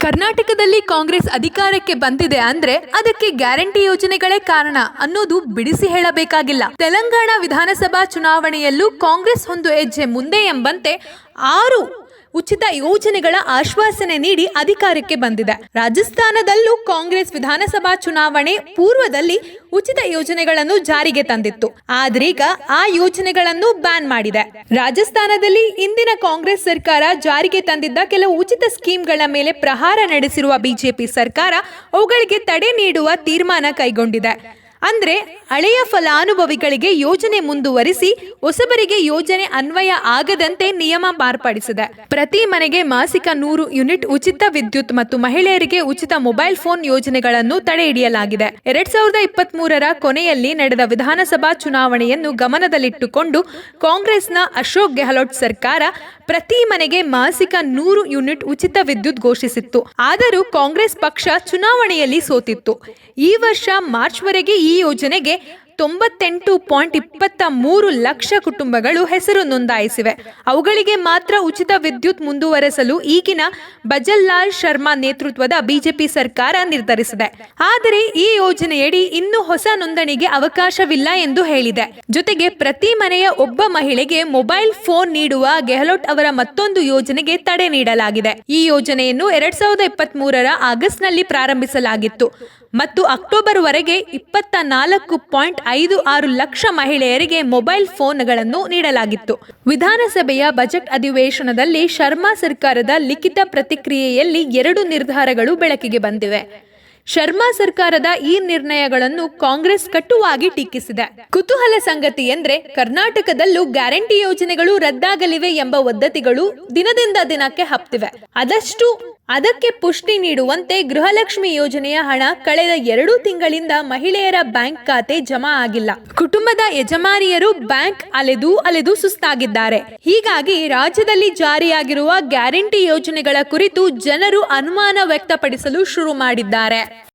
ಕರ್ನಾಟಕದಲ್ಲಿ ಕಾಂಗ್ರೆಸ್ ಅಧಿಕಾರಕ್ಕೆ ಬಂದಿದೆ ಅಂದ್ರೆ ಅದಕ್ಕೆ ಗ್ಯಾರಂಟಿ ಯೋಜನೆಗಳೇ ಕಾರಣ ಅನ್ನೋದು ಬಿಡಿಸಿ ಹೇಳಬೇಕಾಗಿಲ್ಲ. ತೆಲಂಗಾಣ ವಿಧಾನಸಭಾ ಚುನಾವಣೆಯಲ್ಲೂ ಕಾಂಗ್ರೆಸ್ ಒಂದು ಹೆಜ್ಜೆ ಮುಂದೆ ಎಂಬಂತೆ ಆರು ಉಚಿತ ಯೋಜನೆಗಳ ಆಶ್ವಾಸನೆ ನೀಡಿ ಅಧಿಕಾರಕ್ಕೆ ಬಂದಿದೆ. ರಾಜಸ್ಥಾನದಲ್ಲೂ ಕಾಂಗ್ರೆಸ್ ವಿಧಾನಸಭಾ ಚುನಾವಣೆ ಪೂರ್ವದಲ್ಲಿ ಉಚಿತ ಯೋಜನೆಗಳನ್ನು ಜಾರಿಗೆ ತಂದಿತ್ತು. ಆದರೀಗ ಆ ಯೋಜನೆಗಳನ್ನು ಬ್ಯಾನ್ ಮಾಡಿದೆ. ರಾಜಸ್ಥಾನದಲ್ಲಿ ಇಂದಿನ ಕಾಂಗ್ರೆಸ್ ಸರ್ಕಾರ ಜಾರಿಗೆ ತಂದಿದ್ದ ಕೆಲವು ಉಚಿತ ಸ್ಕೀಮ್ಗಳ ಮೇಲೆ ಪ್ರಹಾರ ನಡೆಸಿರುವ ಬಿಜೆಪಿ ಸರ್ಕಾರ ಅವುಗಳಿಗೆ ತಡೆ ನೀಡುವ ತೀರ್ಮಾನ ಕೈಗೊಂಡಿದೆ. ಅಂದ್ರೆ ಹಳೆಯ ಫಲಾನುಭವಿಗಳಿಗೆ ಯೋಜನೆ ಮುಂದುವರಿಸಿ ಹೊಸಬರಿಗೆ ಯೋಜನೆ ಅನ್ವಯ ಆಗದಂತೆ ನಿಯಮ ಮಾರ್ಪಡಿಸಿದೆ. ಪ್ರತಿ ಮನೆಗೆ ಮಾಸಿಕ ನೂರು ಯೂನಿಟ್ ಉಚಿತ ವಿದ್ಯುತ್ ಮತ್ತು ಮಹಿಳೆಯರಿಗೆ ಉಚಿತ ಮೊಬೈಲ್ ಫೋನ್ ಯೋಜನೆಗಳನ್ನು ತಡೆ ಹಿಡಿಯಲಾಗಿದೆ. ಎರಡ್ ಸಾವಿರದ ಇಪ್ಪತ್ತ್ ಮೂರರ ಕೊನೆಯಲ್ಲಿ ನಡೆದ ವಿಧಾನಸಭಾ ಚುನಾವಣೆಯನ್ನು ಗಮನದಲ್ಲಿಟ್ಟುಕೊಂಡು ಕಾಂಗ್ರೆಸ್ನ ಅಶೋಕ್ ಗೆಹ್ಲೋಟ್ ಸರ್ಕಾರ ಪ್ರತಿ ಮನೆಗೆ ಮಾಸಿಕ ನೂರು ಯೂನಿಟ್ ಉಚಿತ ವಿದ್ಯುತ್ ಘೋಷಿಸಿತ್ತು. ಆದರೂ ಕಾಂಗ್ರೆಸ್ ಪಕ್ಷ ಚುನಾವಣೆಯಲ್ಲಿ ಸೋತಿತ್ತು. ಈ ವರ್ಷ ಮಾರ್ಚ್ವರೆಗೆ ಈ ಯೋಜನೆಗೆ ತೊಂಬತ್ತೆಂಟು ಪಾಯಿಂಟ್ ಇಪ್ಪತ್ತ ಮೂರು ಲಕ್ಷ ಕುಟುಂಬಗಳು ಹೆಸರು ನೋಂದಾಯಿಸಿವೆ. ಅವುಗಳಿಗೆ ಮಾತ್ರ ಉಚಿತ ವಿದ್ಯುತ್ ಮುಂದುವರೆಸಲು ಈಗಿನ ಬಜಲ್ಲಾಲ್ ಶರ್ಮಾ ನೇತೃತ್ವದ ಬಿಜೆಪಿ ಸರ್ಕಾರ ನಿರ್ಧರಿಸಿದೆ. ಆದರೆ ಈ ಯೋಜನೆಯಡಿ ಇನ್ನು ಹೊಸ ನೋಂದಣಿಗೆ ಅವಕಾಶವಿಲ್ಲ ಎಂದು ಹೇಳಿದೆ. ಜೊತೆಗೆ ಪ್ರತಿ ಮನೆಯ ಒಬ್ಬ ಮಹಿಳೆಗೆ ಮೊಬೈಲ್ ಫೋನ್ ನೀಡುವ ಗೆಹ್ಲೋಟ್ ಅವರ ಮತ್ತೊಂದು ಯೋಜನೆಗೆ ತಡೆ ನೀಡಲಾಗಿದೆ. ಈ ಯೋಜನೆಯನ್ನು ಎರಡ್ ಸಾವಿರದ ಇಪ್ಪತ್ತ್ ಮೂರರ ಆಗಸ್ಟ್ನಲ್ಲಿ ಪ್ರಾರಂಭಿಸಲಾಗಿತ್ತು. ಮತ್ತು ಅಕ್ಟೋಬರ್ ವರೆಗೆ ಇಪ್ಪತ್ತ ನಾಲ್ಕು ಪಾಯಿಂಟ್ ಐದು ಆರು ಲಕ್ಷ ಮಹಿಳೆಯರಿಗೆ ಮೊಬೈಲ್ ಫೋನ್ಗಳನ್ನು ನೀಡಲಾಗಿತ್ತು. ವಿಧಾನಸಭೆಯ ಬಜೆಟ್ ಅಧಿವೇಶನದಲ್ಲಿ ಶರ್ಮಾ ಸರ್ಕಾರದ ಲಿಖಿತ ಪ್ರತಿಕ್ರಿಯೆಯಲ್ಲಿ ಎರಡು ನಿರ್ಧಾರಗಳು ಬೆಳಕಿಗೆ ಬಂದಿವೆ. ಶರ್ಮಾ ಸರ್ಕಾರದ ಈ ನಿರ್ಣಯಗಳನ್ನು ಕಾಂಗ್ರೆಸ್ ಕಟುವಾಗಿ ಟೀಕಿಸಿದೆ. ಕುತೂಹಲ ಸಂಗತಿ ಎಂದ್ರೆ ಕರ್ನಾಟಕದಲ್ಲೂ ಗ್ಯಾರಂಟಿ ಯೋಜನೆಗಳು ರದ್ದಾಗಲಿವೆ ಎಂಬ ಒದ್ದತಿಗಳು ದಿನದಿಂದ ದಿನಕ್ಕೆ ಹಪ್ತಿವೆ. ಅದಷ್ಟು ಅದಕ್ಕೆ ಪುಷ್ಟಿ ನೀಡುವಂತೆ ಗೃಹಲಕ್ಷ್ಮಿ ಯೋಜನೆಯ ಹಣ ಕಳೆದ ಎರಡು ತಿಂಗಳಿಂದ ಮಹಿಳೆಯರ ಬ್ಯಾಂಕ್ ಖಾತೆ ಜಮಾ ಆಗಿಲ್ಲ. ಕುಟುಂಬದ ಯಜಮಾನಿಯರು ಬ್ಯಾಂಕ್ ಅಲೆದು ಅಲೆದು ಸುಸ್ತಾಗಿದ್ದಾರೆ. ಹೀಗಾಗಿ ರಾಜ್ಯದಲ್ಲಿ ಜಾರಿಯಾಗಿರುವ ಗ್ಯಾರಂಟಿ ಯೋಜನೆಗಳ ಕುರಿತು ಜನರು ಅನುಮಾನ ವ್ಯಕ್ತಪಡಿಸಲು ಶುರು ಮಾಡಿದ್ದಾರೆ.